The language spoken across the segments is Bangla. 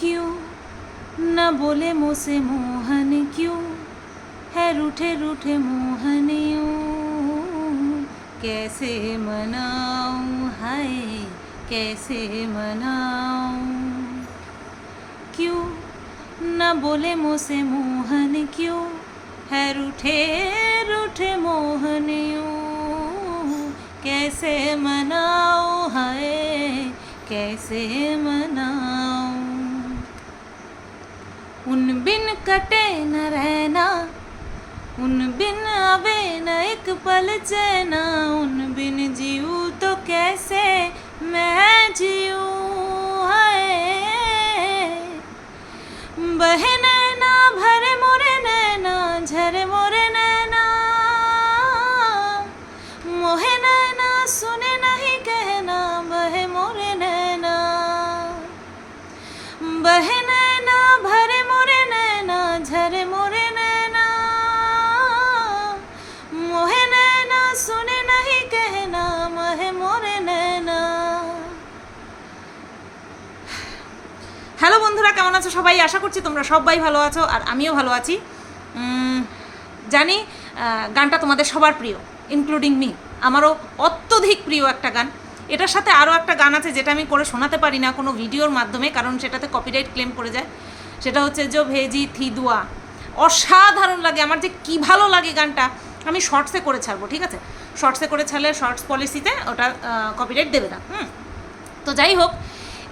क्यों? न बोले मुझसे मोहन क्यों? है रूठे रूठे मोहन कैसे मनाऊं हाय, कैसे मनाऊं? क्यों? न बोले मुझसे मोहन क्यों? है रूठे रूठे मोहन कैसे मनाऊं हाय, कैसे मनाऊं? उन बिन कटे न रहना, उन बिन आवे न एक पल चैना, उन बिन जीव तो कैसे मैं जीऊ है बहन ना भरे मोरे কেমন আছো সবাই? আশা করছি তোমরা সবাই ভালো আছো আর আমিও ভালো আছি। জানি গানটা তোমাদের সবার প্রিয় ইনক্লুডিং মি আমারও অত্যধিক প্রিয় একটা গান। এটার সাথে আরও একটা গান আছে যেটা আমি করে শোনাতে পারি না কোনো ভিডিওর মাধ্যমে, কারণ সেটাতে কপিরাইট ক্লেম করে যায়। সেটা হচ্ছে জো ভেজি থি দুয়া অসাধারণ লাগে, আমার যে কী ভালো লাগে গানটা, আমি শর্টসে করে ছাড়বো, ঠিক আছে? শর্টসে করে ছাড়লে শর্টস পলিসিতে ওটা কপিরাইট দেবে না। হুম। তো যাই হোক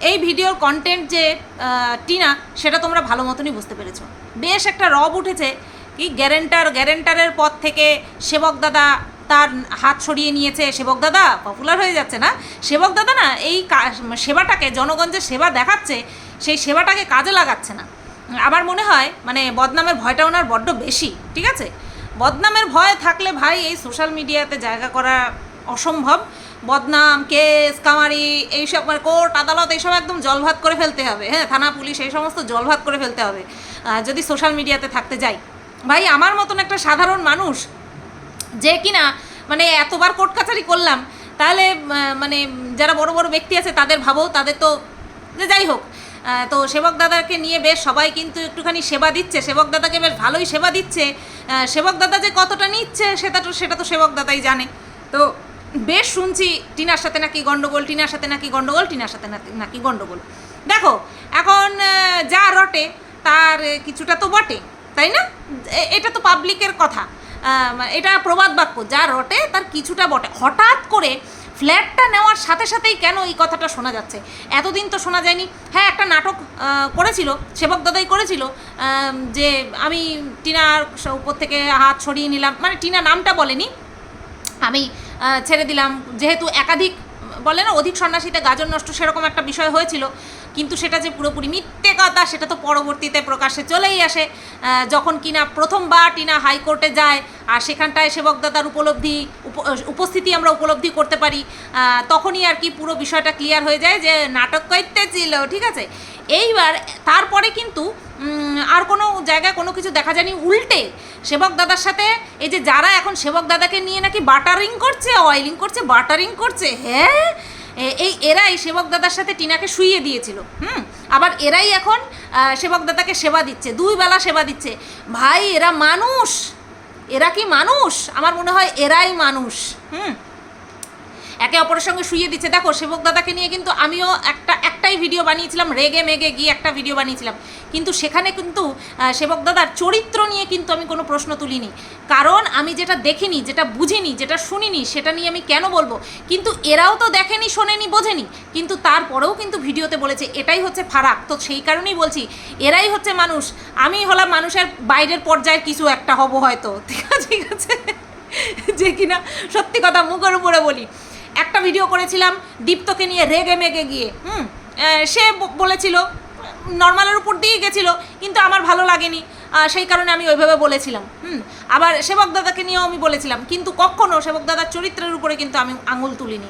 এই ভিডিওর কন্টেন্ট যে টিনা, সেটা তোমরা ভালো মতনই বুঝতে পেরেছ। বেশ একটা রব উঠেছে কি গ্যারেন্টার, গ্যারেন্টারের পর থেকে সেবক দাদা তার হাত সরিয়ে নিয়েছে। সেবক দাদা পপুলার হয়ে যাচ্ছে না? সেবক দাদা না, এই সেবাটাকে জনগণ যে সেবা দেখাচ্ছে, সেই সেবাটাকে কাজে লাগাচ্ছে না। আমার মনে হয় মানে বদনামের ভয়টা ওনার বড্ড বেশি, ঠিক আছে? বদনামের ভয় থাকলে ভাই এই সোশ্যাল মিডিয়াতে জায়গা করা অসম্ভব। বদনাম, কেস, কামারি, এইসব মানে কোর্ট, আদালত, এইসব একদম জলভাত করে ফেলতে হবে। হ্যাঁ থানা, পুলিশ, এই সমস্ত জলভাত করে ফেলতে হবে। যদি সোশ্যাল মিডিয়াতে থাকতে যাই। ভাই, আমার মতন একটা সাধারণ মানুষ যে কিনা মানে এতবার কোর্ট কাছারি করলাম, তাহলে মানে যারা বড় বড় ব্যক্তি আছে, তাদের ভাবো, তাদের তো যে যাই হোক। তো সেবক দাদাকে নিয়ে বেশ সবাই কিন্তু একটুখানি সেবা দিচ্ছে। সেবক দাদাকে বেশ ভালোই সেবা দিচ্ছে। সেবক দাদা যে কতটা নিচ্ছে, সেটা তো সেটা তো সেবক দাদাই জানে। তো বেশ শুনছি টিনার সাথে নাকি গন্ডগোল, টিনার সাথে নাকি গন্ডগোল, টিনার সাথে নাকি- গন্ডগোল। দেখো, এখন যা রটে, তার কিছুটা তো বটে, তাই না? এটা তো পাবলিকের কথা। এটা প্রবাদ বাক্য, যা রটে, তার কিছুটা বটে। হঠাৎ করে ফ্ল্যাটটা নেওয়ার সাথে সাথেই কেন এই কথাটা শোনা যাচ্ছে? এতদিন তো শোনা যায়নি। হ্যাঁ একটা নাটক করেছিল, সেবক দাদাই করেছিল যে আমি টিনার উপর থেকে হাত সরিয়ে নিলাম। মানে টিনা নামটা বলেনি। আমি ছেড়ে দিলাম। যেহেতু একাধিক বলে না অধিক সন্ন্যাসীতে গাজন নষ্ট সেরকম একটা বিষয় হয়েছিল। কিন্তু সেটা যে পুরোপুরি মিথ্যে কথা, সেটা তো পরবর্তীতে প্রকাশ্যে চলেই আসে। যখন কিনা প্রথমবার টিনা হাইকোর্টে যায় আর সেখানটায় সেবক দাদার উপলব্ধি, উপ- উপস্থিতি আমরা উপলব্ধি করতে পারি তখনই আর কি পুরো বিষয়টা ক্লিয়ার হয়ে যায় যে নাটক করতে ছিল, ঠিক আছে? এইবার তারপরে কিন্তু আর কোনো জায়গায় কোনো কিছু দেখা যায়নি, উল্টে সেবক দাদার সাথে এই যে যারা এখন সেবক দাদাকে নিয়ে নাকি বাটারিং করছে অয়েলিং করছে, বাটারিং করছে হ্যাঁ? এই এরাই সেবকদাদার সাথে টিনাকে শুইয়ে দিয়েছিল, হুম? আবার এরাই এখন সেবকদাদাকে সেবা দিচ্ছে, দুই বেলা সেবা দিচ্ছে। ভাই, এরা মানুষ। এরা কি মানুষ? আমার মনে হয় এরাই মানুষ, হুম? একে অপরের সঙ্গে শুয়ে দিচ্ছে। দেখো, সেবক দাদাকে নিয়ে কিন্তু আমিও একটা, একটাই ভিডিও বানিয়েছিলাম, রেগে মেগে গিয়ে একটা ভিডিও বানিয়েছিলাম। কিন্তু সেখানে কিন্তু সেবক দাদার চরিত্র নিয়ে কিন্তু আমি কোনো প্রশ্ন তুলিনি। কারণ আমি যেটা দেখিনি, যেটা বুঝিনি, যেটা শুনিনি, সেটা নিয়ে আমি কেন বলব? কিন্তু এরাও তো দেখেনি, শোনেনি, বোঝেনি। কিন্তু তারপরেও কিন্তু ভিডিওতে বলেছে, এটাই হচ্ছে ফারাক। তো সেই কারণেই বলছি, এরাই হচ্ছে মানুষ। আমি হলাম মানুষের বাইরের পর্যায়ের কিছু একটা হব হয়তো। ঠিক আছে ঠিক আছে? যে কিনা সত্যি কথা মুখের উপরে বলি। একটা ভিডিও করেছিলাম দীপ্তকে নিয়ে রেগে মেগে গিয়ে, হুম? সে বলেছিল নর্মালের উপর দিয়ে গেছিল, কিন্তু আমার ভালো লাগেনি। সেই কারণে আমি ওইভাবে বলেছিলাম। হুম, আবার সেবক দাদাকে নিয়েও আমি বলেছিলাম, কিন্তু কখনও সেবক দাদার চরিত্রের উপরে কিন্তু আমি আঙুল তুলিনি।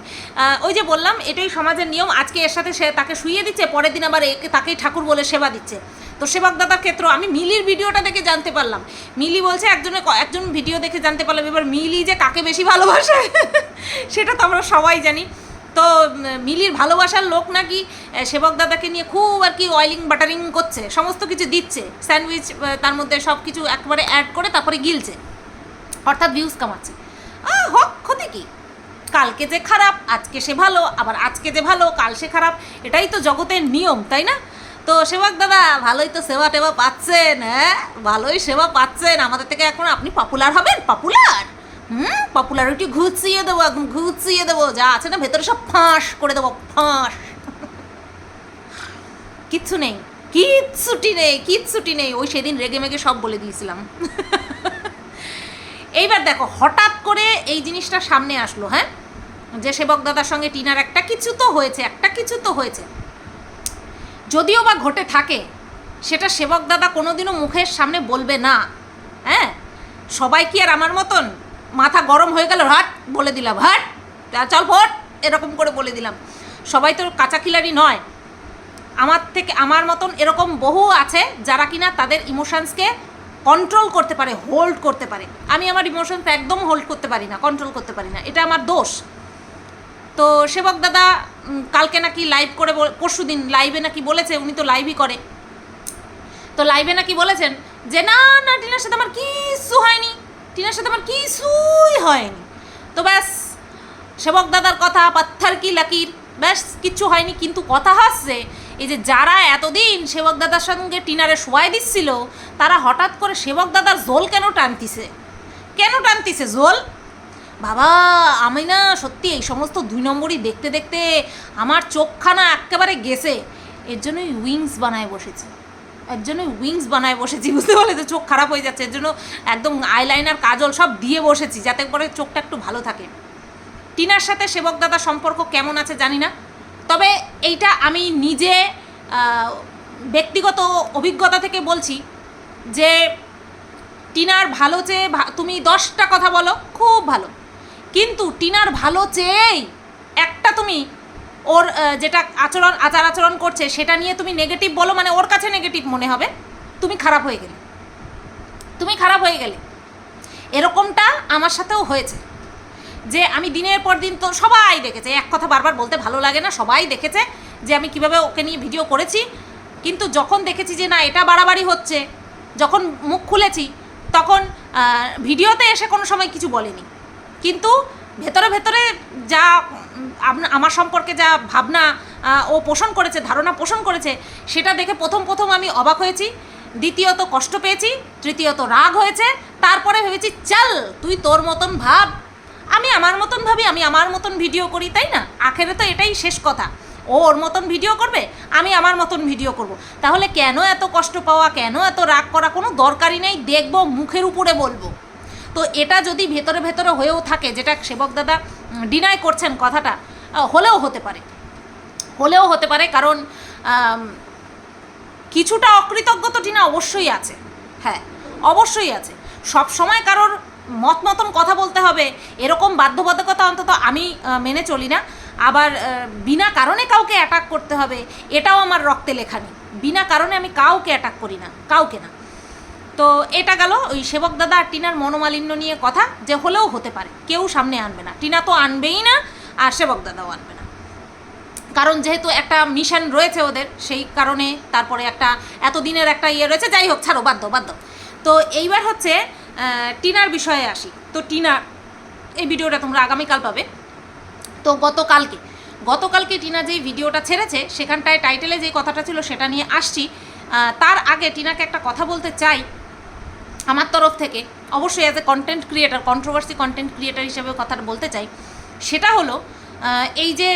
ওই যে বললাম, এটাই সমাজের নিয়ম, আজকে এর সাথে সে তাকে শুইয়ে দিচ্ছে, পরের দিন আবার তাকেই ঠাকুর বলে সেবা দিচ্ছে। তো সেবক দাদার ক্ষেত্র আমি মিলির ভিডিওটা দেখে জানতে পারলাম। মিলি বলছে একজনের ক- একজন ভিডিও দেখে জানতে পারলাম। এবার মিলি যে কাকে বেশি ভালোবাসে, সেটা তো আমরা সবাই জানি। তো মিলির ভালোবাসার লোক নাকি সেবক দাদাকে নিয়ে খুব আর কি অয়েলিং বাটারিং করছে, সমস্ত কিছু দিচ্ছে স্যান্ডউইচ তার মধ্যে সব কিছু একবারে অ্যাড করে তারপরে গিলছে, অর্থাৎ ভিউজ কামাচ্ছে। হোক, ক্ষতি কি? কালকে যে খারাপ, আজকে সে ভালো, আবার আজকে যে ভালো, কাল সে খারাপ, এটাই তো জগতের নিয়ম, তাই না? তো সেবক দাদা, ভালোই তো সেবা টেবা পাচ্ছেন হ্যাঁ? ভালোই সেবা পাচ্ছেন, আমাদের থেকে এখন আপনি পপুলার হবেন পপুলার হুম? পপুলারিটি ঘুচিয়ে দেবো একদম, ঘুচিয়ে দেবো, যা আছে না ভেতরে সব ফাঁস করে দেবো, ফাঁস। কিচ্ছু নেই, কিচ্ছুটি নেই কিচ্ছুটি নেই। ওই সেদিন রেগে মেগে সব বলে দিয়েছিলাম। এইবার দেখো, হঠাৎ করে এই জিনিসটা সামনে আসলো হ্যাঁ? যে সেবক দাদার সঙ্গে টিনার একটা কিছু তো হয়েছে, একটা কিছু তো হয়েছে। যদিও বা ঘটে থাকে, সেটা সেবক দাদা কোনোদিনও মুখের সামনে বলবে না হ্যাঁ? সবাই কি আর আমার মতন? মাথা গরম হয়ে গেল, হাট, বলে দিলাম, হাট চল ফট, এরকম করে বলে দিলাম। সবাই তো কাঁচা খিলাড়ি নয়। আমার থেকে, আমার মতন এরকম বহু আছে যারা কিনা তাদের ইমোশনসকে কন্ট্রোল করতে পারে হোল্ড করতে পারে। আমি আমার ইমোশনস একদম হোল্ড করতে পারি না কন্ট্রোল করতে পারি না। এটা আমার দোষ। তো সেবক দাদা কালকে নাকি লাইভ করে পরশু দিন লাইভে নাকি বলেছে, উনি তো লাইভই করে। তো লাইভে নাকি বলেছেন যে, না না, টিনার সাথে আমার কিচ্ছু হয়নি। টিনার সাথে আমার কিছুই হয়নি। তো ব্যাস, সেবক দাদার কথা, পাত্থার কি লাকির, ব্যাস কিচ্ছু হয়নি। কিন্তু কথা হচ্ছে, এই যে যারা এতদিন সেবক দাদার সঙ্গে টিনারে শোয়াই দিচ্ছিল, তারা হঠাৎ করে সেবক দাদার জোল কেন টানতিছে? কেন টানতিছে জোল বাবা, আমি না সত্যি এই সমস্ত দুই নম্বরই দেখতে দেখতে আমার চোখখানা একেবারে গেছে। এর জন্যই উইংস বানায় বসেছি। এর জন্য উইংস বানায় বসেছি, বুঝতে পারলে? তো চোখ খারাপ হয়ে যাচ্ছে, এর জন্য একদম আইলাইনার কাজল সব দিয়ে বসেছি, যাতে করে চোখটা একটু ভালো থাকে। টিনার সাথে সেবক দাদা সম্পর্ক কেমন আছে জানি না, তবে এইটা আমি নিজে ব্যক্তিগত অভিজ্ঞতা থেকে বলছি যে, টিনার ভালো চেয়ে তুমি দশটা কথা বলো, খুব ভালো। কিন্তু টিনার ভালো চেয়েই একটা তুমি ওর যেটা আচরণ, আচার আচরণ করছে, সেটা নিয়ে তুমি নেগেটিভ বলো মানে ওর কাছে নেগেটিভ মনে হবে, তুমি খারাপ হয়ে গেলে। তুমি খারাপ হয়ে গেলে। এরকমটা আমার সাথেও হয়েছে। যে আমি দিনের পর দিন তো সবাই দেখেছে, এক কথা বারবার বলতে ভালো লাগে না, সবাই দেখেছে যে আমি কীভাবে ওকে নিয়ে ভিডিও করেছি। কিন্তু যখন দেখেছি যে না, এটা বাড়াবাড়ি হচ্ছে, যখন মুখ খুলেছি, তখন ভিডিওতে এসে কোনো সময় কিছু বলেনি। কিন্তু ভেতরে ভেতরে যা উম, আপনা- আমার সম্পর্কে যা ভাবনা ও পোষণ করেছে ধারণা পোষণ করেছে সেটা দেখে প্রথম প্রথম আমি অবাক হয়েছি। দ্বিতীয়ত কষ্ট পেয়েছি তৃতীয়ত রাগ হয়েছে তারপরে ভেবেছি চল তুই তোর মতন ভাব। আমি আমার মতন ভাবি আমি আমার মতন ভিডিও করি তাই না? আখেরে তো এটাই শেষ কথা। ও ওর মতন ভিডিও করবে আমি আমার মতন ভিডিও করব। তাহলে কেন এত কষ্ট পাওয়া কেন এত রাগ করা কোনো দরকারই নেই? দেখব মুখের উপরে বলব। তো এটা যদি ভেতরে ভেতরে হয়েও থাকে, যেটা সেবক দাদা ডিনাই করছেন কথাটা হলেও হতে পারে। হলেও হতে পারে কারণ কিছুটা অকৃতজ্ঞ তো অবশ্যই আছে। হ্যাঁ অবশ্যই আছে। সব সময় কারোর মত মতন কথা বলতে হবে, এরকম বাধ্যবাধকতা অন্তত আমি মেনে চলি না। আবার বিনা কারণে কাউকে অ্যাটাক করতে হবে, এটাও আমার রক্তে লেখা নেই। বিনা কারণে আমি কাউকে অ্যাটাক করি না, কাউকে না। তো এটা গেল ওই সেবক দাদা আর টিনার মনোমালিন্য নিয়ে কথা যে হলেও হতে পারে, কেউ সামনে আনবে না। টিনা তো আনবেই না আর সেবক দাদাও আনবে না। কারণ যেহেতু একটা মিশন রয়েছে ওদের, সেই কারণে তারপরে একটা এতদিনের একটা ইয়ে রয়েছে, যাই হোক, ছাড়ো বাধ্য বাধ্য তো এইবার হচ্ছে টিনার বিষয়ে আসি। তো টিনা, এই ভিডিওটা তোমরা আগামীকাল পাবে। তো গতকালকে গতকালকে টিনা যেই ভিডিওটা ছেড়েছে, সেখানটায় টাইটেলে যে কথাটা ছিল, সেটা নিয়ে আসছি। তার আগে টিনাকে একটা কথা বলতে চাই। আমার তরফ থেকে অবশ্যই as a content creator controversy content creator হিসেবে কথাটা বলতে চাই। সেটা হলো এই যে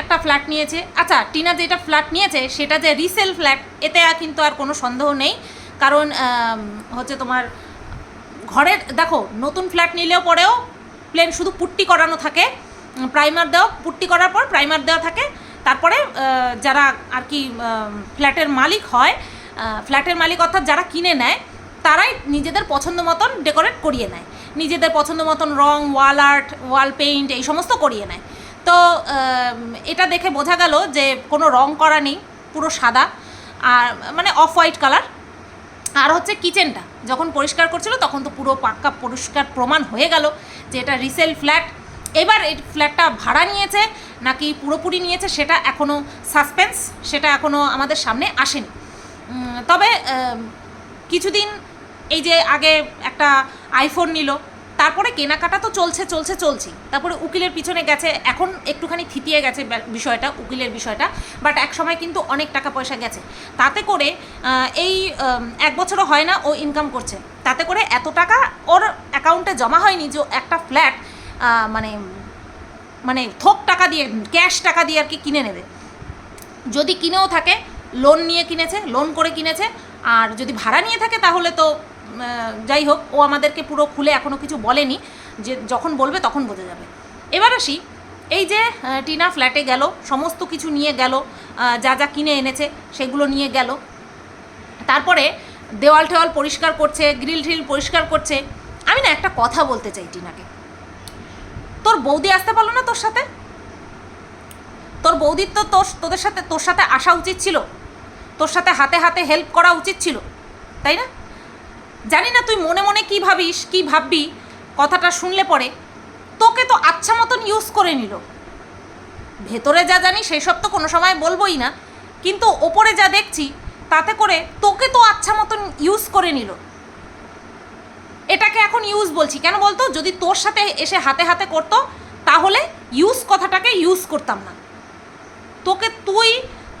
একটা ফ্ল্যাট নিয়েছে আচ্ছা টিনা যেটা ফ্ল্যাট নিয়েছে, সেটা যে রিসেল ফ্ল্যাট এতে আর কিন্তু আর কোনো সন্দেহ নেই। কারণ হচ্ছে তোমার ঘরের, দেখো, নতুন ফ্ল্যাট নিলেও পরেও প্লেন শুধু পুট্টি করানো থাকে প্রাইমার দেওয়া, পুট্টি করার পর প্রাইমার দেওয়া থাকে। তারপরে যারা আর কি ফ্ল্যাটের মালিক হয় ফ্ল্যাটের মালিক অর্থাৎ যারা কিনে নেয় তারাই নিজেদের পছন্দ মতন ডেকোরেট করিয়ে নেয়। নিজেদের পছন্দ মতন রং ওয়াল আর্ট ওয়াল পেইন্ট এই সমস্ত করিয়ে নেয়। তো এটা দেখে বোঝা গেল যে কোনো রং করা নেই, পুরো সাদা। আর মানে অফ হোয়াইট কালার আর হচ্ছে কিচেনটা, যখন পরিষ্কার করছিল তখন তো পুরো পাক্কা পরিষ্কার প্রমাণ হয়ে গেল যে এটা রিসেল ফ্ল্যাট এবার এই ফ্ল্যাটটা ভাড়া নিয়েছে, নাকি পুরোপুরি নিয়েছে সেটা এখনও সাসপেন্স সেটা এখনও আমাদের সামনে আসেনি। তবে কিছুদিন এই যে আগে একটা আইফোন নিল, তারপরে কেনাকাটা তো চলছে চলছে চলছে। তারপরে উকিলের পিছনে গেছে, এখন একটুখানি থিতিয়ে গেছে বিষয়টা, উকিলের বিষয়টা বাট এক সময় কিন্তু অনেক টাকা পয়সা গেছে। তাতে করে এই এক বছরও হয় না ও ইনকাম করছে। তাতে করে এত টাকা ওর অ্যাকাউন্টে জমা হয়নি যে একটা ফ্ল্যাট মানে মানে থোক টাকা দিয়ে ক্যাশ টাকা দিয়ে আর কি কিনে নেবে। যদি কিনেও থাকে লোন নিয়ে কিনেছে লোন করে কিনেছে, আর যদি ভাড়া নিয়ে থাকে তাহলে তো যাই হোক, ও আমাদেরকে পুরো খুলে এখনও কিছু বলেনি, যে যখন বলবে তখন বোঝা যাবে। এবার আসি, এই যে টিনা ফ্ল্যাটে গেল, সমস্ত কিছু নিয়ে গেল যা যা কিনে এনেছে সেগুলো নিয়ে গেল। তারপরে দেওয়াল টেওয়াল পরিষ্কার করছে গ্রিল ট্রিল পরিষ্কার করছে। আমি না একটা কথা বলতে চাই টিনাকে। তোর বৌদি আসতে পারল না তোর সাথে? তোর বৌদির তো তোর, তোদের সাথে, তোর সাথে আসা উচিত ছিল। তোর সাথে হাতে হাতে হেল্প করা উচিত ছিল। তাই না? জানি না তুই মনে মনে কি ভাবিস, কি ভাববি, কথাটা শুনলে পরে তোকে তো আচ্ছা মতন ইউজ করে নিল। ভেতরে যা জানি সেই সব তো কোনো সময় বলবোই না, কিন্তু ওপরে যা দেখছি তাতে করে তোকে তো আচ্ছা মতন ইউজ করে নিল। এটাকে এখন ইউজ বলছি। কেন বলতো? যদি তোর সাথে এসে হাতে হাতে করতো, তাহলে ইউজ কথাটাকে ইউজ করতাম না। তোকে তুই,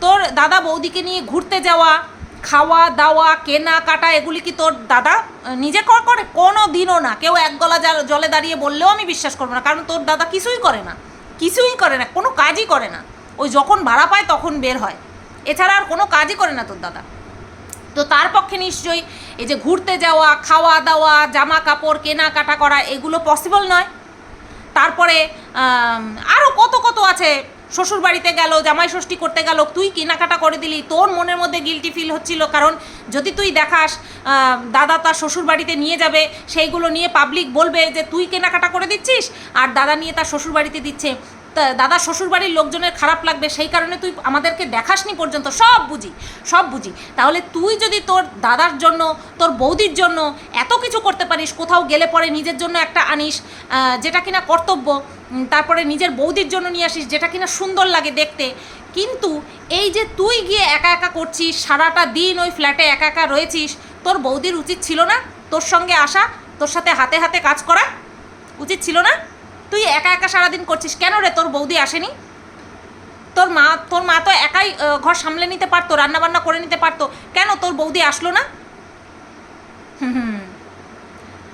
তোর দাদা বৌদিকে নিয়ে ঘুরতে যাওয়া খাওয়া দাওয়া কেনা কাটা এগুলি কি তোর দাদা? নিজে কর করে? কোনো দিনও না। কেউ এক গলা জলে দাঁড়িয়ে বললেও আমি বিশ্বাস করব না, কারণ তোর দাদা কিছুই করে না। কিছুই করে না, কোনো কাজই করে না। ওই যখন ভাড়া পায় তখন বের হয়। এছাড়া আর কোনো কাজই করে না তোর দাদা। তো তার পক্ষে নিশ্চয়ই এই যে ঘুরতে যাওয়া, খাওয়া দাওয়া, জামা কাপড়, কেনাকাটা করা, এগুলো পসিবল নয়। তারপরে আরও কত কত আছে শ্বশুর বাড়িতে গেল, জামাই ষষ্ঠী করতে গেল, তুই কেনাকাটা করে দিলি, তোর মনের মধ্যে গিলটি ফিল হচ্ছিল, কারণ যদি তুই দেখাস দাদা তার শ্বশুর বাড়িতে নিয়ে যাবে, সেইগুলো নিয়ে পাবলিক বলবে যে, তুই কেনাকাটা করে দিচ্ছিস? আর দাদা নিয়ে তার শ্বশুর বাড়িতে দিচ্ছে। দাদা শ্বশুর বাড়ির লোকজনের খারাপ লাগবে, সেই কারণে তুই আমাদেরকে দেখাসনি পর্যন্ত, সব বুঝি সব বুঝি। তাহলে তুই যদি তোর দাদার জন্য, তোর বৌদির জন্য এত কিছু করতে পারিস, কোথাও গেলে পরে নিজের জন্য একটা আনিস যেটা কিনা কর্তব্য তারপরে নিজের বৌদির জন্য নিয়ে আসিস, যেটা কিনা সুন্দর লাগে দেখতে, কিন্তু এই যে তুই গিয়ে একা একা করছিস, সারাটা দিন ওই ফ্ল্যাটে একা একা রয়েছিস, তোর বৌদির উচিত ছিল না তোর সঙ্গে আসা, তোর সাথে হাতে হাতে কাজ করা? উচিত ছিল না? তুই একা একা সারাদিন করছিস কেন রে তোর বৌদি আসেনি তোর মা তোর মা তো একাই আহ, ঘর সামলে নিতে পারতো রান্নাবান্না করে নিতে পারতো কেন তোর বৌদি আসলো না হুম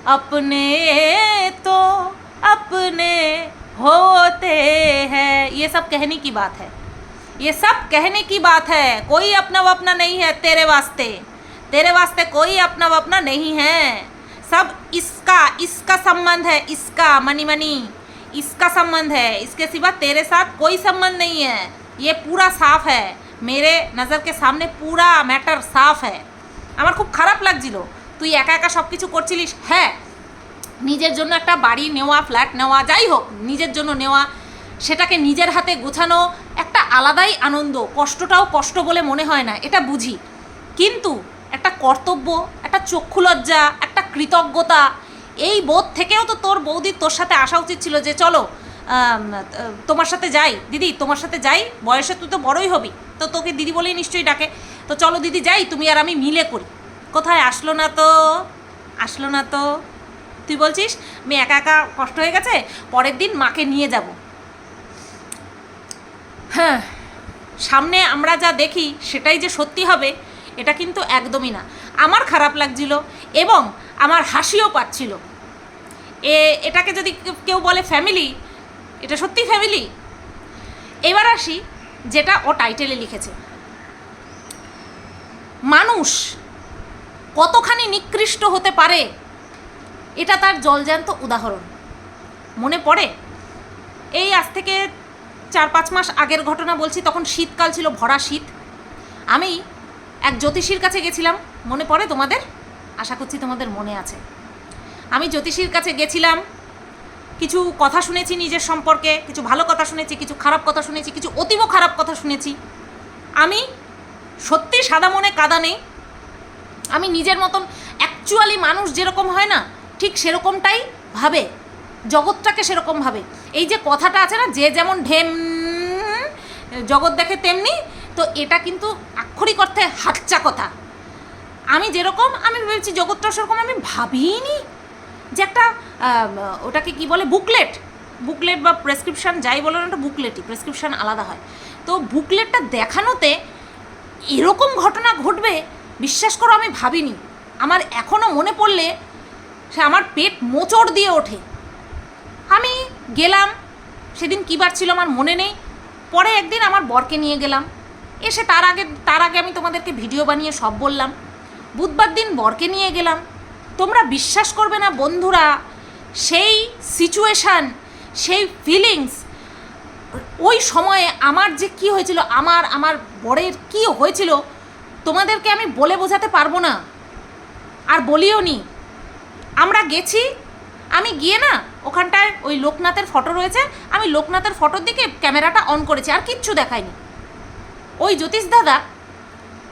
अपने तो अपने होते हैं ये सब कहने की बात है ये सब कहने की बात है कोई अपना वपना नहीं है तेरे वास्ते तेरे वास्ते कोई अपना वपना नहीं है सब इसका इसका संबंध है इसका मनी मनी इसका संबंध है इसके सिवा तेरे साथ कोई संबंध नहीं है ये पूरा साफ है मेरे नज़र के सामने पूरा मैटर साफ है আমার খুব খারাপ লাগছিল তুই একা একা সব কিছু করছিলিস হ্যাঁ নিজের জন্য একটা বাড়ি নেওয়া ফ্ল্যাট নেওয়া যাই হোক নিজের জন্য নেওয়া সেটাকে নিজের হাতে গোছানো একটা আলাদাই আনন্দ কষ্টটাও কষ্ট বলে মনে হয় না এটা বুঝি কিন্তু একটা কর্তব্য একটা চক্ষু লজ্জা একটা কৃতজ্ঞতা এই বোধ থেকেও তো তোর বৌদির তোর সাথে আসা উচিত ছিল যে চলো তোমার সাথে যাই, দিদি তোমার সাথে যাই, বয়সে তুই তো বড়ই হবি, তো তোকে দিদি বলেই নিশ্চয়ই ডাকে, তো চলো দিদি যাই, তুমি আর আমি মিলে করি। কোথায় আসলো না তো? আসলো না তো? তুই বলছিস, আমি একা একা কষ্ট হয়ে গেছে? পরের দিন মাকে নিয়ে যাব। হ্যাঁ সামনে আমরা যা দেখি সেটাই যে সত্যি হবে, এটা কিন্তু একদমই না। আমার খারাপ লাগছিল এবং আমার হাসিও পাচ্ছিল। এ, এটাকে যদি কেউ- বলে ফ্যামিলি এটা সত্যি ফ্যামিলি এবার আসি যেটা ও টাইটেলে লিখেছে। মানুষ কতখানি নিকৃষ্ট হতে পারে? এটা তার জলজ্যান্ত উদাহরণ। মনে পড়ে? এই আজ থেকে চার পাঁচ মাস আগের ঘটনা বলছি, তখন শীতকাল ছিল, ভরা শীত। আমি এক জ্যোতিষীর কাছে গেছিলাম। মনে পড়ে তোমাদের? আশা করছি তোমাদের মনে আছে। আমি জ্যোতিষীর কাছে গেছিলাম। কিছু কথা শুনেছি নিজের সম্পর্কে, কিছু ভালো কথা শুনেছি, কিছু খারাপ কথা শুনেছি, কিছু অতীব খারাপ কথা শুনেছি। আমি সত্যি সাদা মনে কাদা নেই। আমি নিজের মতন অ্যাকচুয়ালি মানুষ যেরকম হয় না, ঠিক সেরকমটাই ভাবে। জগৎটাকে সেরকম ভাবে। এই যে কথাটা আছে না, যে যেমন ঢেম, জগৎ দেখে তেমনি, তো এটা কিন্তু আক্ষরিক অর্থে হাচ্চা কথা। আমি যেরকম, আমি ভেবেছি জগৎটা সেরকম, আমি ভাবিনি যে একটা ওটাকে কি বলে বুকলেট বুকলেট বা প্রেসক্রিপশন যাই বলো না ওটা বুকলেটই প্রেসক্রিপশন আলাদা হয়। তো বুকলেটটা দেখানোতে এরকম ঘটনা ঘটবে, বিশ্বাস করো আমি ভাবিনি। আমার এখনও মনে পড়লে সে আমার পেট মোচড় দিয়ে ওঠে। আমি গেলাম, সেদিন কী বার ছিল আমার মনে নেই। পরে একদিন আমার বরকে নিয়ে গেলাম। এসে তার আগে তার আগে আমি তোমাদেরকে ভিডিও বানিয়ে সব বললাম। বুধবার দিন বরকে নিয়ে গেলাম। তোমরা বিশ্বাস করবে না বন্ধুরা, সেই সিচুয়েশান সেই ফিলিংস ওই সময়ে আমার যে কি হয়েছিল, আমার আমার বরের কি হয়েছিল, তোমাদেরকে আমি বলে বোঝাতে পারব না। আর বলিও নি, আমরা গেছি, আমি গিয়ে না ওখানটায় ওই লোকনাথের ফটো রয়েছে, আমি লোকনাথের ফটোর দিকে ক্যামেরাটা অন করেছি, আর কিচ্ছু দেখায়নি ওই জ্যোতিষ দাদা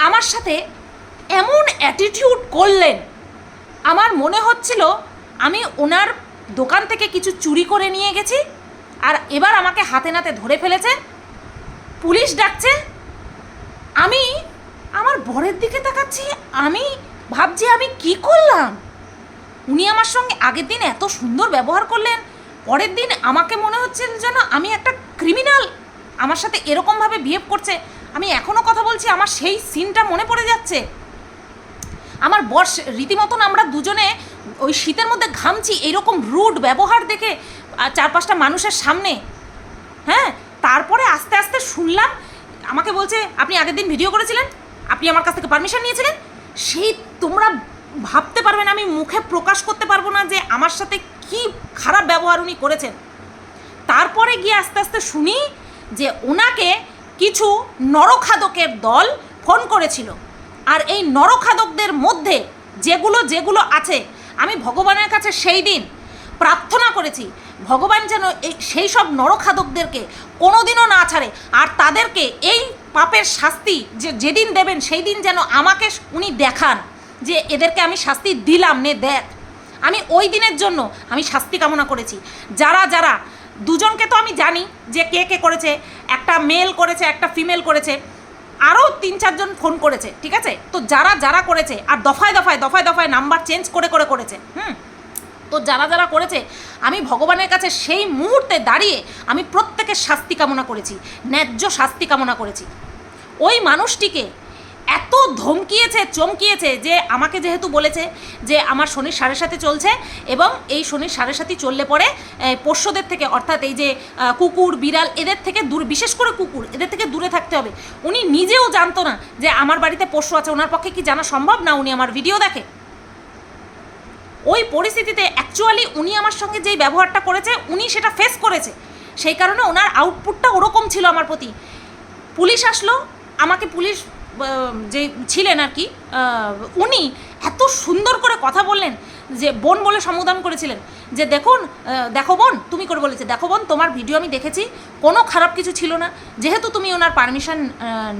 আমার সাথে এমন অ্যাটিটিউড করলেন আমার মনে হচ্ছিল আমি ওনার দোকান থেকে কিছু চুরি করে নিয়ে গেছি আর এবার আমাকে হাতে নাতে ধরে ফেলেছে, পুলিশ ডাকছে। আমি আমার বরের দিকে তাকাচ্ছি, আমি ভাবছি আমি কি করলাম? উনি আমার সঙ্গে আগের দিন এত সুন্দর ব্যবহার করলেন, পরের দিন আমাকে মনে হচ্ছে যেন আমি একটা ক্রিমিনাল আমার সাথে এরকমভাবে বিহেভ করছে। আমি এখনও কথা বলছি, আমার সেই সিনটা মনে পড়ে যাচ্ছে। আমার বর্ষ রীতিমতন আমরা দুজনে ওই শীতের মধ্যে ঘামছি, এরকম রুড ব্যবহার দেখে চার পাঁচটা মানুষের সামনে। হ্যাঁ? তারপরে আস্তে আস্তে শুনলাম, আমাকে বলছে, আপনি আগের দিন ভিডিও করেছিলেন? আপনি আমার কাছ থেকে পারমিশন নিয়েছিলেন? সেই তোমরা ভাবতে পারবে না, আমি মুখে প্রকাশ করতে পারব না যে আমার সাথে কি খারাপ ব্যবহার উনি করেছেন। তারপরে গিয়ে আস্তে আস্তে শুনি যে ওনাকে কিছু নরখাদকের দল ফোন করেছিল। আর এই নরখাদকদের মধ্যে যেগুলো যেগুলো আছে, আমি ভগবানের কাছে সেই দিন প্রার্থনা করেছি, ভগবান যেন এই সেই সব নরখাদকদেরকে কোনোদিনও না ছাড়ে, আর তাদেরকে এই পাপের শাস্তি যে যেদিন দেবেন, সেই দিন যেন আমাকে উনি দেখান যে এদেরকে আমি শাস্তি দিলাম, নে দেখ। আমি ওই দিনের জন্য আমি শাস্তি কামনা করেছি। যারা যারা, দুজনকে তো আমি জানি যে কে কে করেছে, একটা মেল করেছে, একটা ফিমেল করেছে। আরও তিন, চারজন ফোন করেছে, ঠিক আছে? তো যারা যারা করেছে, আর দফায় দফায় দফায় দফায় নাম্বার চেঞ্জ করে করে করেছে, হুম? তো যারা যারা করেছে, আমি ভগবানের কাছে সেই মুহূর্তে দাঁড়িয়ে আমি প্রত্যেকের শাস্তি কামনা করেছি, ন্যায্য শাস্তি কামনা করেছি। ওই মানুষটিকে এত ধমকিয়েছে, চমকিয়েছে যে আমাকে যেহেতু বলেছে যে আমার শনির সাড়ে সাথে চলছে এবং এই শনির সাড়ে সাথে চললে পরে পোষ্যদের থেকে অর্থাৎ এই যে কুকুর, বিড়াল এদের থেকে দূর, বিশেষ করে কুকুর এদের থেকে দূরে থাকতে হবে। উনি নিজেও জানতো না যে আমার বাড়িতে পোষ্য আছে, ওনার পক্ষে কি জানা সম্ভব? না, উনি আমার ভিডিও দেখে। ওই পরিস্থিতিতে অ্যাকচুয়ালি উনি আমার সঙ্গে যেই ব্যবহারটা করেছে, উনি সেটা ফেস করেছে। সেই কারণে ওনার আউটপুটটা ওরকম ছিল আমার প্রতি। পুলিশ আসলো, আমাকে পুলিশ যে ছিলেন আর কি উনি এত সুন্দর করে কথা বললেন যে বোন বলে সম্বোধন করেছিলেন যে দেখুন দেখো বোন, তুমি করে বলেছে, দেখো বোন, তোমার ভিডিও আমি দেখেছি, কোনো খারাপ কিছু ছিল না। যেহেতু তুমি ওনার পারমিশন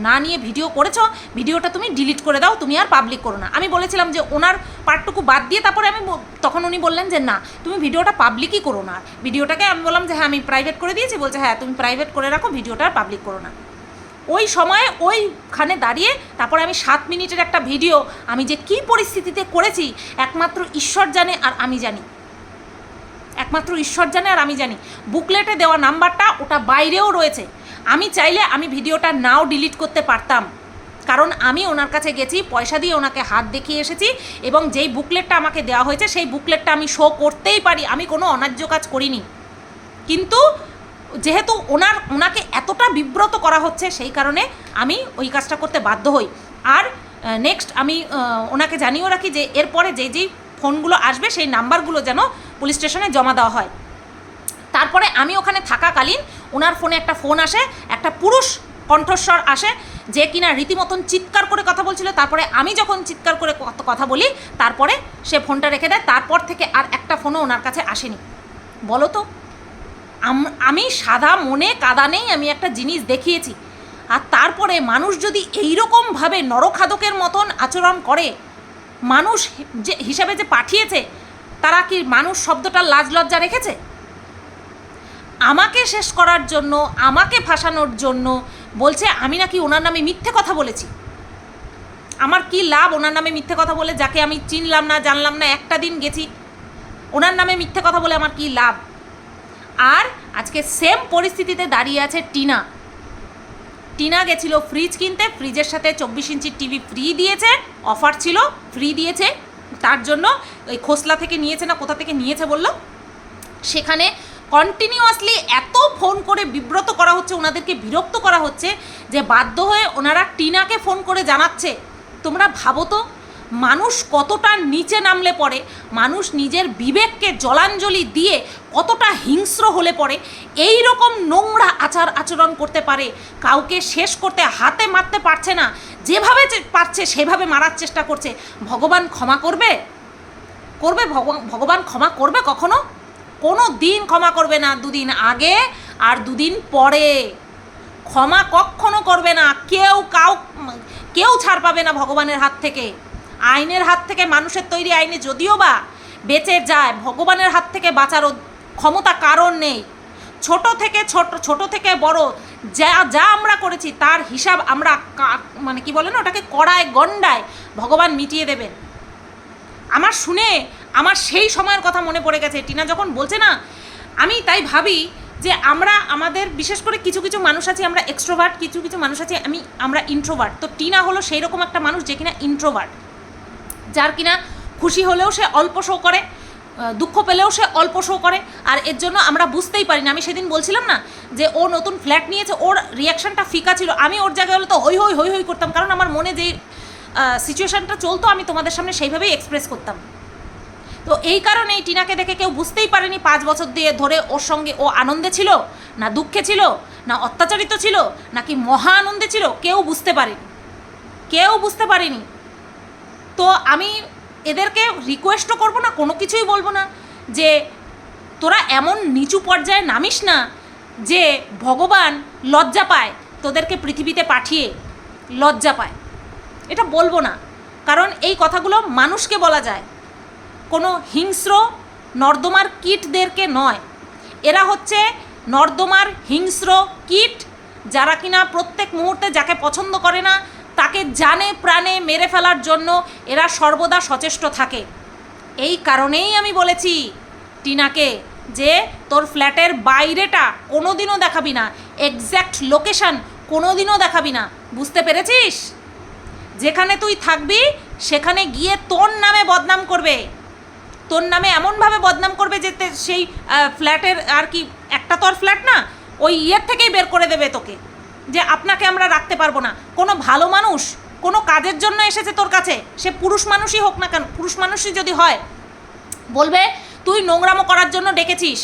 না নিয়ে ভিডিও করেছ, ভিডিওটা তুমি ডিলিট করে দাও, তুমি আর পাবলিক করো না। আমি বলেছিলাম যে ওনার পার্টটুকু বাদ দিয়ে তারপরে আমি তখন উনি বললেন যে না, তুমি ভিডিওটা পাবলিকই করো না। ভিডিওটাকে আমি বললাম যে হ্যাঁ আমি প্রাইভেট করে দিয়েছি, বলছে হ্যাঁ তুমি প্রাইভেট করে রাখো, ভিডিওটা আর পাবলিক করো না। ওই সময়ে ওইখানে দাঁড়িয়ে তারপরে আমি সাত মিনিটের একটা ভিডিও, আমি যে কী পরিস্থিতিতে করেছি, একমাত্র ঈশ্বর জানে আর আমি জানি। একমাত্র ঈশ্বর জানে আর আমি জানি। বুকলেটে দেওয়া নাম্বারটা ওটা বাইরেও রয়েছে। আমি চাইলে আমি ভিডিওটা নাও ডিলিট করতে পারতাম। কারণ আমি ওনার কাছে গেছি, পয়সা দিয়ে ওনাকে হাত দেখিয়ে এসেছি এবং যেই বুকলেটটা আমাকে দেওয়া হয়েছে, সেই বুকলেটটা আমি শো করতেই পারি। আমি কোনো অন্যায্য কাজ করিনি। কিন্তু যেহেতু ওনার, ওনাকে এতটা বিব্রত করা হচ্ছে সেই কারণে আমি ওই কাজটা করতে বাধ্য হই। আর নেক্সট আমি ওনাকে জানিয়েও রাখি যে এরপরে যেই যেই ফোনগুলো আসবে সেই নাম্বারগুলো যেন পুলিশ স্টেশনে জমা দেওয়া হয়। তারপরে আমি ওখানে থাকাকালীন ওনার ফোনে একটা ফোন আসে, একটা পুরুষ কণ্ঠস্বর আসে যে কিনা রীতিমতন চিৎকার করে কথা বলছিল। তারপরে আমি যখন চিৎকার করে কথা বলি, তারপরে সে ফোনটা রেখে দেয়। তারপর থেকে আর একটা ফোনও ওনার কাছে আসেনি। বলো তো আম- সাদা মনে কাদা নেই, আমি একটা জিনিস দেখিয়েছি। আর তারপরে মানুষ যদি এইরকমভাবে নরখাদকের মতন আচরণ করে, মানুষ যে, হিসাবে যে পাঠিয়েছে, তারা কি মানুষ শব্দটার লাজ লজ্জা রেখেছে? আমাকে শেষ করার জন্য, আমাকে ফাঁসানোর জন্য বলছে, আমি নাকি ওনার নামে মিথ্যে কথা বলেছি। আমার কি লাভ ওনার নামে মিথ্যে কথা বলে, যাকে আমি চিনলাম না, জানলাম না, একটা দিন গেছি, ওনার নামে মিথ্যে কথা বলে আমার কি লাভ? আর আজকে সেম পরিস্থিতিতে দাঁড়িয়ে আছে টিনা। টিনা গেছিল ফ্রিজ কিনতে ফ্রিজের সাথে চব্বিশ ইঞ্চির টিভি ফ্রি দিয়েছে অফার ছিল ফ্রি দিয়েছে, তার জন্য ওই খোসলা থেকে নিয়েছে না, কোথা থেকে নিয়েছে বলল? সেখানে কন্টিনিউয়াসলি এত ফোন করে বিব্রত করা হচ্ছে, ওনাদেরকে বিরক্ত করা হচ্ছে, যে বাধ্য হয়ে ওনারা টিনাকে ফোন করে জানাচ্ছে। তোমরা ভাবো তো মানুষ কতটা নিচে নামলে পড়ে, মানুষ নিজের বিবেককে জলাঞ্জলি দিয়ে কতটা হিংস্র হলে পড়ে এই রকম নোংরা আচার আচরণ করতে পারে, কাউকে শেষ করতে হাতে মারতে পারছে না, যেভাবে পারছে সেভাবে মারার চেষ্টা করছে। ভগবান ক্ষমা করবে? করবে ভগবান ক্ষমা করবে কখনো? কোনো দিন ক্ষমা করবে না, দুদিন আগে আর দুদিন পরে। ক্ষমা কখনো করবে না, কেউ কাউ কেউ ছাড় পাবে না ভগবানের হাত থেকে। আইনের হাত থেকে মানুষের তৈরি আইনে যদিও বা বেঁচে যায়, ভগবানের হাত থেকে বাঁচার ক্ষমতা কারণ নেই। ছোট থেকে ছোট ছোট থেকে বড় যা যা আমরা করেছি, তার হিসাব আমরা মানে কি বলে না, ওটাকে কড়ায় গন্ডায় ভগবান মিটিয়ে দেবেন। আমার শুনে, আমার সেই সময়ের কথা মনে পড়ে গেছে। টিনা যখন বলছে না, আমি তাই ভাবি যে আমরা আমাদের, বিশেষ করে কিছু কিছু মানুষ আছে, আমরা এক্সট্রোভার্ট কিছু কিছু মানুষ আছে, আমি আমরা ইন্ট্রোভার্ট তো টিনা হলো সেই রকম একটা মানুষ যে কিনা ইন্ট্রোভার্ট যার কিনা খুশি হলেও সে অল্প শো করে দুঃখ পেলেও সে অল্প শো করে। আর এর জন্য আমরা বুঝতেই পারি না আমি সেদিন বলছিলাম না যে ও নতুন ফ্ল্যাট নিয়েছে, ওর রিয়াকশনটা ফিকা ছিল। আমি ওর জায়গায় হলে তো হই হই হই হই করতাম। কারণ আমার মনে যে সিচুয়েশানটা চলতো, আমি তোমাদের সামনে সেইভাবেই এক্সপ্রেস করতাম। তো এই কারণে এই টিনাকে দেখে কেউ বুঝতেই পারেনি পাঁচ বছর দিয়ে ধরে ওর সঙ্গে ও আনন্দে ছিল, না দুঃখে ছিল, না অত্যাচারিত ছিল, নাকি মহা আনন্দে ছিল, কেউ বুঝতে পারেনি। কেউ বুঝতে পারেনি। তো আমি এদেরকে রিকোয়েস্টও করব না, কোনো কিছুই বলব না যে তোরা এমন নিচু পর্যায়ে নামিস না যে ভগবান লজ্জা পায়, তোদেরকে পৃথিবীতে পাঠিয়ে লজ্জা পায়। এটা বলব না, কারণ এই কথাগুলো মানুষকে বলা যায়। কোনো হিংস্র নর্দমার কীটদেরকে নয়। এরা হচ্ছে নর্দমার হিংস্র কীট যারা কিনা প্রত্যেক মুহূর্তে যাকে পছন্দ করে না তাকে জানে প্রাণে মেরে ফেলার জন্য এরা সর্বদা সচেষ্ট থাকে। এই কারণেই আমি বলেছি টিনাকে যে তোর ফ্ল্যাটের বাইরেটা কোনো দিনও দেখাবি না এক্স্যাক্ট লোকেশান কোনো দিনও দেখাবি না। বুঝতে পেরেছিস? যেখানে তুই থাকবি, সেখানে গিয়ে তোর নামে বদনাম করবে। তোর নামে এমনভাবে বদনাম করবে যে সেই ফ্ল্যাটের আর কি একটা তোর ফ্ল্যাট না, ওই ইয়ের থেকেই বের করে দেবে তোকে। যে আপনাকে আমরা রাখতে পারব না। কোনো ভালো মানুষ কোনো কাজের জন্য এসেছে তোর কাছে, সে পুরুষ মানুষই হোক না কেন, পুরুষ মানুষই যদি হয়, বলবে, তুই নোংরামো করার জন্য ডেকেছিস।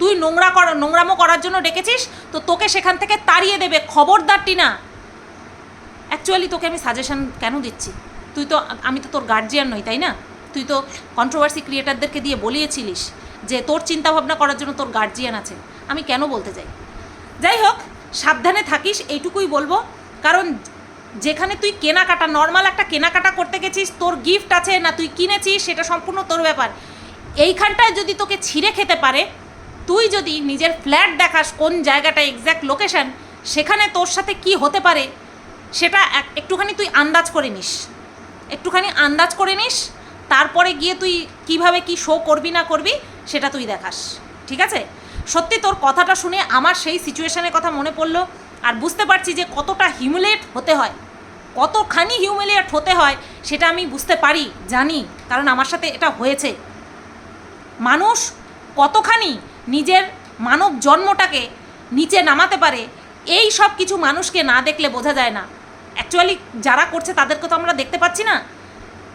তুই নোংরা কর, নোংরামো করার জন্য ডেকেছিস, তো তোকে সেখান থেকে তাড়িয়ে দেবে। খবরদার টিনা। অ্যাকচুয়ালি তোকে আমি সাজেশন কেন দিচ্ছি? তুই তো, আমি তো তোর গার্জিয়ান নই, তাই না? তুই তো কন্ট্রোভার্সি ক্রিয়েটারদেরকে দিয়ে বলিয়েছিলিস যে তোর চিন্তাভাবনা করার জন্য তোর গার্জিয়ান আছে। আমি কেন বলতে চাই যাই হোক সাবধানে থাকিস, এইটুকুই বলব। কারণ যেখানে তুই কেনাকাটা নর্মাল একটা কেনাকাটা করতে গেছিস, তোর গিফট আছে না তুই কিনেছিস, সেটা সম্পূর্ণ তোর ব্যাপার। এইখানটায় যদি তোকে ছিঁড়ে খেতে পারে, তুই যদি নিজের ফ্ল্যাট দেখাস কোন জায়গাটা এক্স্যাক্ট লোকেশন সেখানে তোর সাথে কি হতে পারে, সেটা এক- একটুখানি তুই আন্দাজ করে নিস। একটুখানি আন্দাজ করে নিস, তারপরে গিয়ে তুই কীভাবে কি শো করবি না করবি, সেটা তুই দেখাস। ঠিক আছে? সত্যি তোর কথাটা শুনে আমার সেই সিচুয়েশনের কথা মনে পড়ল আর বুঝতে পারছি যে কতটা হিউমিলেট হতে হয়। কতখানি হিউমিলিয়েট হতে হয় সেটা আমি বুঝতে পারি, জানি, কারণ আমার সাথে এটা হয়েছে। মানুষ কতখানি নিজের মানব জন্মটাকে নিচে নামাতে পারে, এই সব কিছু মানুষকে না দেখলে বোঝা যায় না। অ্যাকচুয়ালি যারা করছে তাদেরকে তো আমরা দেখতে পাচ্ছি না।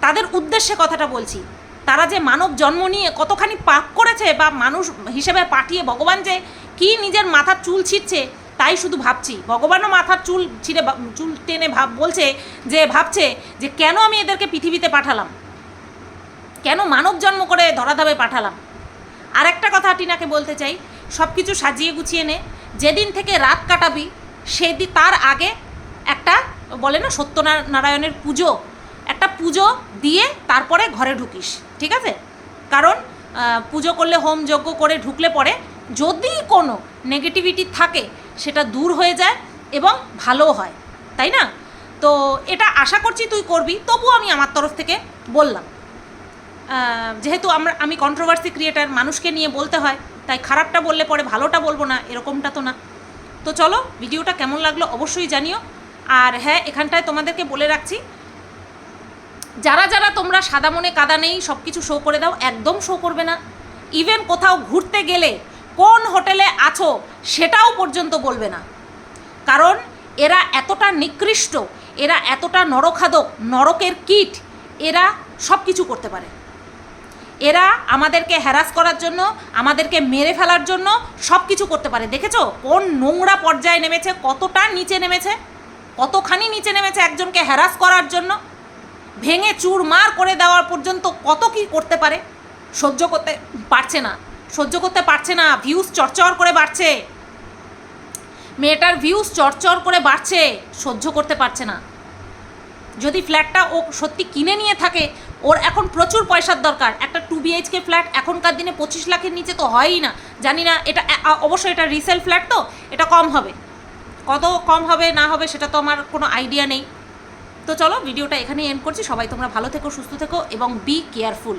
তাদের উদ্দেশ্যে কথাটা বলছি। তারা যে মানব জন্ম নিয়ে কতখানি পাপ করেছে বা মানুষ হিসেবে পাঠিয়ে ভগবান যে কি নিজের মাথার চুল ছিঁড়ছে, তাই শুধু ভাবছি। ভগবানও মাথার চুল ছিঁড়ে চুল টেনে ভাব, বলছে যে, ভাবছে যে, কেন আমি এদেরকে পৃথিবীতে পাঠালাম? কেন মানব জন্ম করে ধরাধামে পাঠালাম? আর একটা কথা টিনাকে বলতে চাই সব কিছু সাজিয়ে গুছিয়ে নে। যেদিন থেকে রাত কাটাবি সেদিন তার আগে একটা বলে না, সত্যনারায়ণের পুজো। একটা পুজো দিয়ে তারপরে ঘরে ঢুকিস। ঠিক আছে? কারণ পুজো করলে হোম যজ্ঞ করে ঢুকলে পরে যদি কোনো নেগেটিভিটি থাকে, সেটা দূর হয়ে যায় এবং ভালো হয়। তাই না? তো এটা আশা করছি তুই করবি তবু আমি আমার তরফ থেকে বললাম। যেহেতু আমরা, আমি কন্ট্রোভার্সি ক্রিয়েটার মানুষকে নিয়ে বলতে হয়, তাই খারাপটা বললে পরে ভালোটা বলব না, এরকমটা তো না। তো চলো ভিডিওটা কেমন লাগল অবশ্যই জানিও। আর হ্যাঁ এখানটায় তোমাদেরকে বলে রাখছি যারা যারা তোমরা সাদা মনে কাদা নেই সব কিছু শো করে দাও, একদম শো করবে না। ইভেন কোথাও ঘুরতে গেলে, কোন হোটেলে আছো, সেটাও পর্যন্ত বলবে না। কারণ এরা এতটা নিকৃষ্ট, এরা এতটা নরখাদক, নরকের কীট, এরা সব কিছু করতে পারে। এরা আমাদেরকে হ্যারাস করার জন্য, আমাদেরকে মেরে ফেলার জন্য সব কিছু করতে পারে। দেখেছ? কোন নোংরা পর্যায়ে নেমেছে, কতটা নিচে নেমেছে, কতখানি নিচে নেমেছে একজনকে হ্যারাস করার জন্য। ভেঙে চুরমার করে দেওয়ার পর্যন্ত কত কি করতে পারে? সহ্য করতে পারছে না। সহ্য করতে পারছে না। ভিউজ চরচর করে বাড়ছে। মেয়েটার ভিউজ চরচর করে বাড়ছে। সহ্য করতে পারছে না। যদি ফ্ল্যাটটা ও সত্যি কিনে নিয়ে থাকে, ওর এখন প্রচুর পয়সার দরকার। একটা টু বিএইচকে ফ্ল্যাট এখনকার দিনে পঁচিশ লাখের নিচে তো হয়ই না। জানি না, এটা অবশ্যই এটা রিসেল ফ্ল্যাট তো, এটা কম হবে। কত কম হবে, না হবে, সেটা তো আমার কোনো আইডিয়া নেই। তো চলো ভিডিওটা এখানেই এন্ড করছি। সবাই তোমরা ভালো থেকো, সুস্থ থেকো এবং বি কেয়ারফুল